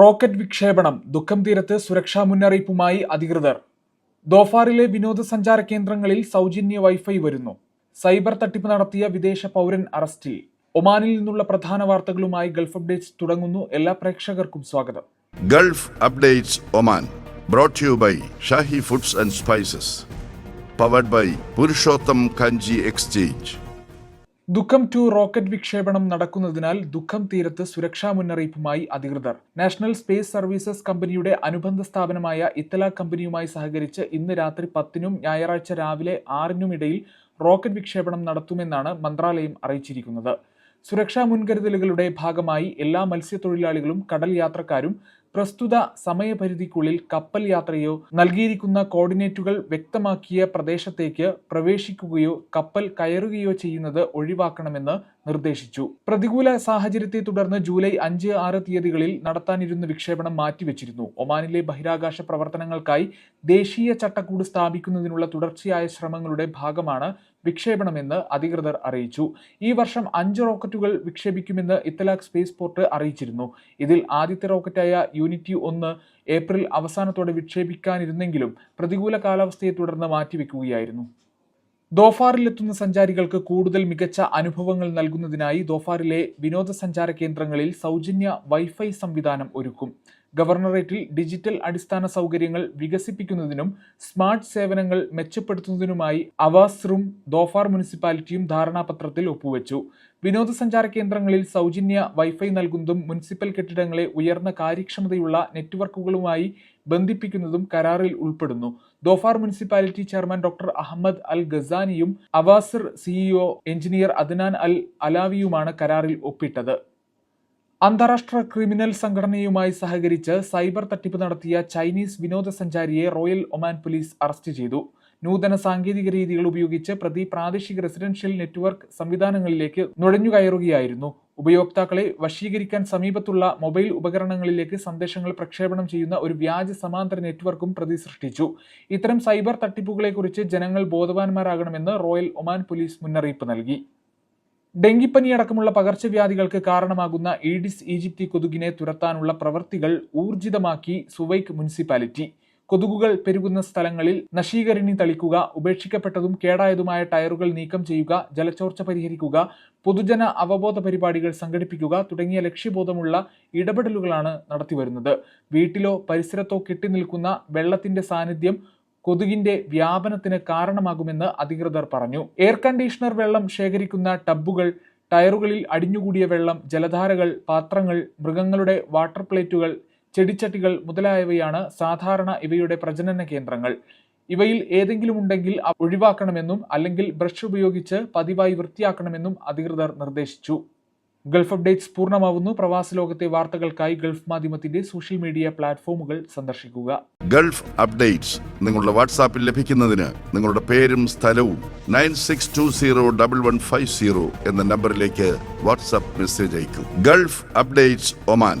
Rocket വിക്ഷേപണം ദുഃഖം തീരത്ത് സുരക്ഷാ മുന്നറിയിപ്പുമായി അധികൃതർ. ദോഫാറിലെ വിനോദസഞ്ചാര കേന്ദ്രങ്ങളിൽ സൗജന്യ വൈഫൈ വരുന്നു. സൈബർ തട്ടിപ്പ് നടത്തിയ വിദേശ പൗരൻ അറസ്റ്റിൽ. ഒമാനിൽ നിന്നുള്ള പ്രധാന വാർത്തകളുമായി ഗൾഫ് അപ്ഡേറ്റ്സ് തുടങ്ങുന്നു. എല്ലാ പ്രേക്ഷകർക്കും സ്വാഗതം. Gulf updates Oman brought you by Shahi foods and spices powered by Purushottam Kanji exchange. Duqm two rocket വിക്ഷേപണം നടക്കുന്നതിനാൽ ദുഃഖം തീരത്ത് സുരക്ഷാ മുന്നറിയിപ്പുമായി അധികൃതർ. നാഷണൽ സ്പേസ് സർവീസസ് കമ്പനിയുടെ അനുബന്ധ സ്ഥാപനമായ ഇത്തല കമ്പനിയുമായി സഹകരിച്ച് ഇന്ന് രാത്രി പത്തിനും ഞായറാഴ്ച രാവിലെ ആറിനും ഇടയിൽ റോക്കറ്റ് വിക്ഷേപണം നടത്തുമെന്നാണ് മന്ത്രാലയം അറിയിച്ചിരിക്കുന്നത്. സുരക്ഷാ മുൻകരുതലുകളുടെ ഭാഗമായി എല്ലാ മത്സ്യത്തൊഴിലാളികളും കടൽ യാത്രക്കാരും പ്രസ്തുത സമയപരിധിക്കുള്ളിൽ കപ്പൽ യാത്രയോ നൽകിയിരിക്കുന്ന കോർഡിനേറ്റുകൾ വ്യക്തമാക്കിയ പ്രദേശത്തേക്ക് പ്രവേശിക്കുകയോ കപ്പൽ കയറുകയോ ചെയ്യുന്നത് ഒഴിവാക്കണമെന്ന് നിർദ്ദേശിച്ചു. പ്രതികൂല സാഹചര്യത്തെ തുടർന്ന് ജൂലൈ അഞ്ച് ആറ് തീയതികളിൽ നടത്താനിരുന്ന വിക്ഷേപണം മാറ്റിവെച്ചിരുന്നു. ഒമാനിലെ ബഹിരാകാശ പ്രവർത്തനങ്ങൾക്കായി ദേശീയ ചട്ടക്കൂട് സ്ഥാപിക്കുന്നതിനുള്ള തുടർച്ചയായ ശ്രമങ്ങളുടെ ഭാഗമാണ് വിക്ഷേപണമെന്ന് അധികൃതർ അറിയിച്ചു. ഈ വർഷം അഞ്ച് റോക്കറ്റുകൾ വിക്ഷേപിക്കുമെന്ന് ഇത്തലാഖ് സ്പേസ് പോർട്ട് അറിയിച്ചിരുന്നു. ഇതിൽ ആദ്യത്തെ റോക്കറ്റായ യൂണിറ്റി ഒന്ന് ഏപ്രിൽ അവസാനത്തോടെ വിക്ഷേപിക്കാനിരുന്നെങ്കിലും പ്രതികൂല കാലാവസ്ഥയെ തുടർന്ന് മാറ്റിവെക്കുകയായിരുന്നു. ദോഫാറിലെത്തുന്ന സഞ്ചാരികൾക്ക് കൂടുതൽ മികച്ച അനുഭവങ്ങൾ നൽകുന്നതിനായി ദോഫാറിലെ വിനോദസഞ്ചാര കേന്ദ്രങ്ങളിൽ സൗജന്യ വൈഫൈ സംവിധാനം ഒരുക്കും. ഗവർണറേറ്റിൽ ഡിജിറ്റൽ അടിസ്ഥാന സൗകര്യങ്ങൾ വികസിപ്പിക്കുന്നതിനും സ്മാർട്ട് സേവനങ്ങൾ മെച്ചപ്പെടുത്തുന്നതിനുമായി അവാസ് റൂം ദോഫാർ മുനിസിപ്പാലിറ്റിയും ധാരണാപത്രത്തിൽ ഒപ്പുവെച്ചു. വിനോദസഞ്ചാര കേന്ദ്രങ്ങളിൽ സൗജന്യ വൈഫൈ നൽകുന്നതും മുനിസിപ്പൽ കെട്ടിടങ്ങളെ ഉയർന്ന കാര്യക്ഷമതയുള്ള നെറ്റ്വർക്കുകളുമായി ബന്ധിപ്പിക്കുന്നതും കരാറിൽ ഉൾപ്പെടുന്നു. Dhofar municipality chairman doctor Ahmed Al ഗസാനിയും Awasr CEO engineer Adnan Al അലാവിയുമാണ് കരാറിൽ ഒപ്പിട്ടത്. അന്താരാഷ്ട്ര ക്രിമിനൽ സംഘടനയുമായി സഹകരിച്ച് സൈബർ തട്ടിപ്പ് നടത്തിയ ചൈനീസ് വിനോദസഞ്ചാരിയെ റോയൽ ഒമാൻ പോലീസ് അറസ്റ്റ് ചെയ്തു. നൂതന സാങ്കേതിക രീതികൾ ഉപയോഗിച്ച് പ്രതി പ്രാദേശിക റെസിഡൻഷ്യൽ നെറ്റ്വർക്ക് സംവിധാനങ്ങളിലേക്ക് നുഴഞ്ഞുകയറുകയായിരുന്നു. ഉപയോക്താക്കളെ വശീകരിക്കാൻ സമീപത്തുള്ള മൊബൈൽ ഉപകരണങ്ങളിലേക്ക് സന്ദേശങ്ങൾ പ്രക്ഷേപണം ചെയ്യുന്ന ഒരു വ്യാജ സമാന്തര നെറ്റ്വർക്കും പ്രതി സൃഷ്ടിച്ചു. ഇത്തരം സൈബർ തട്ടിപ്പുകളെക്കുറിച്ച് ജനങ്ങൾ ബോധവാന്മാരാകണമെന്ന് റോയൽ ഒമാൻ പോലീസ് മുന്നറിയിപ്പ് നൽകി. ഡെങ്കിപ്പനി അടക്കമുള്ള പകർച്ചവ്യാധികൾക്ക് കാരണമാകുന്ന ഈഡിസ് ഈജിപ്തി കൊതുകിനെ തുരത്താനുള്ള പ്രവൃത്തികൾ ഊർജിതമാക്കി സുവൈക്ക് മുനിസിപ്പാലിറ്റി. കൊതുകുകൾ പെരുകുന്ന സ്ഥലങ്ങളിൽ നശീകരണി തളിക്കുക ഉപേക്ഷിക്കപ്പെട്ടതും കേടായതുമായ ടയറുകൾ നീക്കം ചെയ്യുക ജലച്ചോർച്ച പരിഹരിക്കുക പൊതുജന അവബോധ പരിപാടികൾ സംഘടിപ്പിക്കുക തുടങ്ങിയ ലക്ഷ്യബോധമുള്ള ഇടപെടലുകളാണ് നടത്തിവരുന്നത്. വീട്ടിലോ പരിസരത്തോ കെട്ടിനിൽക്കുന്ന വെള്ളത്തിന്റെ സാന്നിധ്യം കൊതുകിന്റെ വ്യാപനത്തിന് കാരണമാകുമെന്ന് അധികൃതർ പറഞ്ഞു. എയർ കണ്ടീഷണർ വെള്ളം ശേഖരിക്കുന്ന ടബ്ബുകൾ ടയറുകളിൽ അടിഞ്ഞുകൂടിയ വെള്ളം ജലധാരകൾ പാത്രങ്ങൾ മൃഗങ്ങളുടെ വാട്ടർ പ്ലേറ്റുകൾ ചെടിച്ചട്ടികൾ മുതലായവയാണ് സാധാരണ ഇവയുടെ പ്രജനന കേന്ദ്രങ്ങൾ. ഇവയിൽ ഏതെങ്കിലും ഉണ്ടെങ്കിൽ ഒഴിവാക്കണമെന്നും അല്ലെങ്കിൽ ബ്രഷ് ഉപയോഗിച്ച് പതിവായി വൃത്തിയാക്കണമെന്നും അധികൃതർ നിർദ്ദേശിച്ചു. ഗൾഫ് അപ്ഡേറ്റ്സ് പൂർണമാവുന്നു. പ്രവാസ ലോകത്തെ വാർത്തകൾക്കായി ഗൾഫ് മാധ്യമത്തിന്റെ സോഷ്യൽ മീഡിയ പ്ലാറ്റ്ഫോമുകൾ സന്ദർശിക്കുക. ഗൾഫ് അപ്ഡേറ്റ്സ് നിങ്ങളുടെ വാട്സാപ്പിൽ ലഭിക്കുന്നതിന് നിങ്ങളുടെ പേരും സ്ഥലവും nine six two zero double one five zero എന്ന നമ്പറിലേക്ക് വാട്സാപ്പ് മെസ്സേജ് അയക്കും Gulf updates Oman.